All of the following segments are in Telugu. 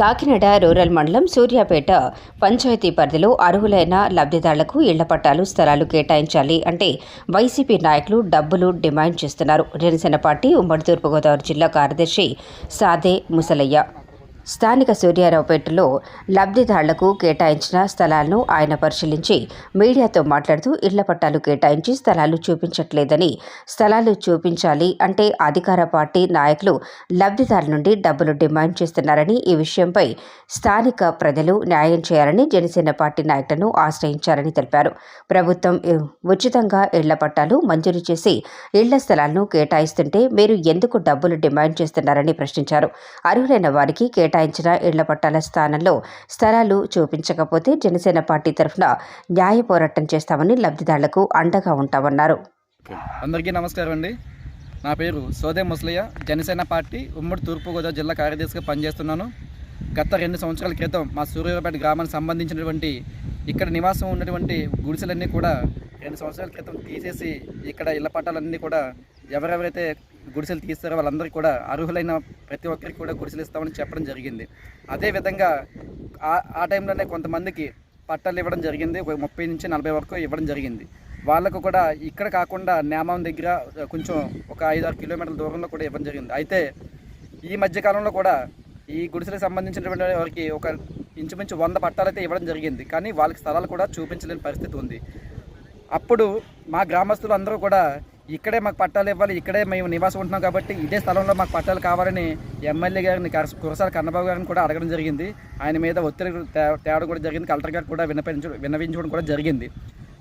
కాకినాడ రూరల్ మండలం సూర్యాపేట పంచాయతీ పరిధిలో అర్హులైన లబ్ధిదారులకు ఇళ్ళ పట్టాలు స్థలాలు కేటాయించాలి అంటే వైసీపీ నాయకులు డబ్బులు డిమాండ్ చేస్తున్నారు. జనసేన పార్టీ ఉమ్మడి తూర్పుగోదావరి జిల్లా కార్యదర్శి సాదే ముసలయ్య. స్థానిక సూర్యారావుపేటలో లబ్ధిదారులకు కేటాయించిన స్థలాలను ఆయన పరిశీలించి మీడియాతో మాట్లాడుతూ ఇళ్ళ పట్టాలు కేటాయించి స్థలాలు చూపించట్లేదని స్థలాలు చూపించాలి అంటే అధికార పార్టీ నాయకులు లబ్ధిదారుల నుండి డబ్బులు డిమాండ్ చేస్తున్నారని ఈ విషయంపై స్థానిక ప్రజలు న్యాయం చేయాలని జనసేన పార్టీ నాయకులను ఆశ్రయించారని తెలిపారు. ప్రభుత్వం ఉచితంగా ఇళ్ళ పట్టాలు మంజూరు చేసి ఇళ్ళ స్థలాలను కేటాయిస్తుంటే మీరు ఎందుకు డబ్బులు డిమాండ్ చేస్తున్నారని ప్రశ్నించారు. అర్హులైన వారికి కేటాయించిన ఇళ్ళ పట్టాల స్థానంలో స్థలాలు చూపించకపోతే జనసేన పార్టీ తరఫున న్యాయ పోరాటం చేస్తామని లబ్ధిదారులకు అండగా ఉంటామన్నారు. అందరికీ నమస్కారం అండి. నా పేరు సోదే ముసలయ్య. జనసేన పార్టీ ఉమ్మడి తూర్పుగోదావరి జిల్లా కార్యదర్శిగా పనిచేస్తున్నాను. గత రెండు సంవత్సరాల క్రితం మా సూర్యాపేట గ్రామానికి సంబంధించినటువంటి ఇక్కడ నివాసం ఉన్నటువంటి గుడిసెలన్నీ కూడా రెండు సంవత్సరాల క్రితం తీసేసి ఇక్కడ ఇళ్ళ పట్టాలన్నీ కూడా ఎవరెవరైతే గుడిసెలు తీస్తారో వాళ్ళందరికీ కూడా అర్హులైన ప్రతి ఒక్కరికి కూడా గుడిసెలు ఇస్తామని చెప్పడం జరిగింది. అదేవిధంగా ఆ ఆ టైంలోనే కొంతమందికి పట్టాలు ఇవ్వడం జరిగింది. ఒక ముప్పై నుంచి నలభై వరకు ఇవ్వడం జరిగింది. వాళ్ళకు కూడా ఇక్కడ కాకుండా నేమం దగ్గర కొంచెం ఒక ఐదు ఆరు కిలోమీటర్ల దూరంలో కూడా ఇవ్వడం జరిగింది. అయితే ఈ మధ్యకాలంలో కూడా ఈ గుడిసెలకు సంబంధించినటువంటి వారికి ఒక ఇంచుమించు వంద పట్టాలు అయితే ఇవ్వడం జరిగింది. కానీ వాళ్ళకి స్థలాలు కూడా చూపించలేని పరిస్థితి ఉంది. అప్పుడు మా గ్రామస్తులు అందరూ కూడా ఇక్కడే మాకు పట్టాలు ఇవ్వాలి ఇక్కడే మేము నివాసం ఉంటున్నాం కాబట్టి ఇదే స్థలంలో మాకు పట్టాలు కావాలని ఎమ్మెల్యే గారిని కురసాల కన్నబాబు గారిని కూడా అడగడం జరిగింది. ఆయన మీద ఒత్తిడి తే- తేవడం కూడా జరిగింది. కలెక్టర్ గారు కూడా విన్నపించ విన్నవించడం కూడా జరిగింది.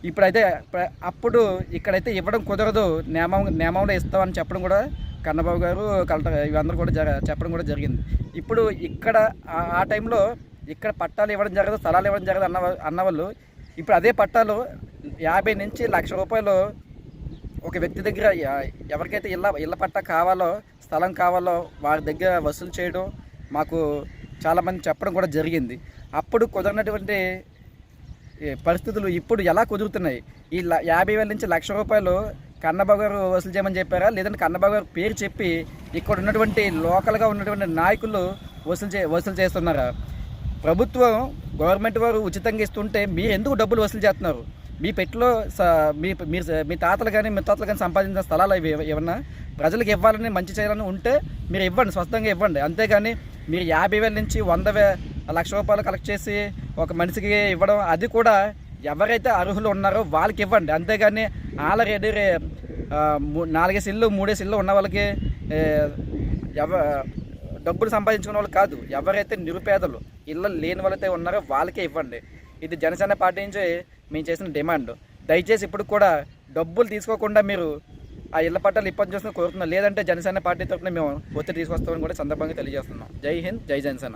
ఇప్పుడైతే అప్పుడు ఇక్కడైతే ఇవ్వడం కుదరదు. నియమం నియమంలో ఇస్తామని చెప్పడం కూడా కన్నబాబు గారు కలెక్టర్ ఇవందరూ కూడా చెప్పడం కూడా జరిగింది. ఇప్పుడు ఇక్కడ ఆ- ఆ టైంలో ఇక్కడ పట్టాలు ఇవ్వడం జరగదు స్థలాలు ఇవ్వడం జరగదు అన్న అన్నవాళ్ళు. ఇప్పుడు అదే పట్టాలు యాభై నుంచి లక్ష రూపాయలు ఒక వ్యక్తి దగ్గర ఎవరికైతే ఇళ్ళ ఇళ్ళ పట్టా కావాలో స్థలం కావాలో వారి దగ్గర వసూలు చేయడం మాకు చాలామంది చెప్పడం కూడా జరిగింది. అప్పుడు కుదరినటువంటి పరిస్థితులు ఇప్పుడు ఎలా కుదురుతున్నాయి? ఈ ల- యాభై వేల నుంచి లక్ష రూపాయలు కన్నబాబు గారు వసూలు చేయమని చెప్పారా? లేదంటే కన్నబాబు గారు పేరు చెప్పి ఇక్కడ ఉన్నటువంటి లోకల్గా ఉన్నటువంటి నాయకులు వసూలు చే వసూలు చేస్తున్నారా? ప్రభుత్వం గవర్నమెంట్ వారు ఉచితంగా ఇస్తుంటే మీరు ఎందుకు డబ్బులు వసూలు చేస్తున్నారు? మీ పెట్టిలో స- మీ మీరు మీ తాతలు కానీ మీ తాతలు కానీ సంపాదించిన స్థలాలు అవి ఏమన్నా? ప్రజలకు ఇవ్వాలని మంచి చేయాలని ఉంటే మీరు ఇవ్వండి స్వస్థంగా ఇవ్వండి. అంతేగాని మీరు యాభై వేల నుంచి వంద లక్ష రూపాయలు కలెక్ట్ చేసి ఒక మనిషికి ఇవ్వడం అది కూడా ఎవరైతే అర్హులు ఉన్నారో వాళ్ళకి ఇవ్వండి. అంతేగాని ఆల్రెడీ రే నాలుగేసి ఇల్లు మూడేసి ఇల్లు ఉన్న వాళ్ళకి ఎవ డబ్బులు సంపాదించుకున్న వాళ్ళు కాదు. ఎవరైతే నిరుపేదలు ఇళ్ళు లేని వాళ్ళైతే ఉన్నారో వాళ్ళకే ఇవ్వండి. ఇది జనసేన పార్టీ నుంచి మేము చేసిన డిమాండ్. దయచేసి ఇప్పుడు కూడా డబ్బులు తీసుకోకుండా మీరు ఆ ఇళ్ళ పట్టాలు ఇబ్బంది చేస్తున్న కోరుతున్నాం లేదంటే జనసేన పార్టీ తరఫున మేము ఒత్తిడి తీసుకొస్తామని కూడా సందర్భంగా తెలియజేస్తున్నాం. జై హింద్ జై జనసేన.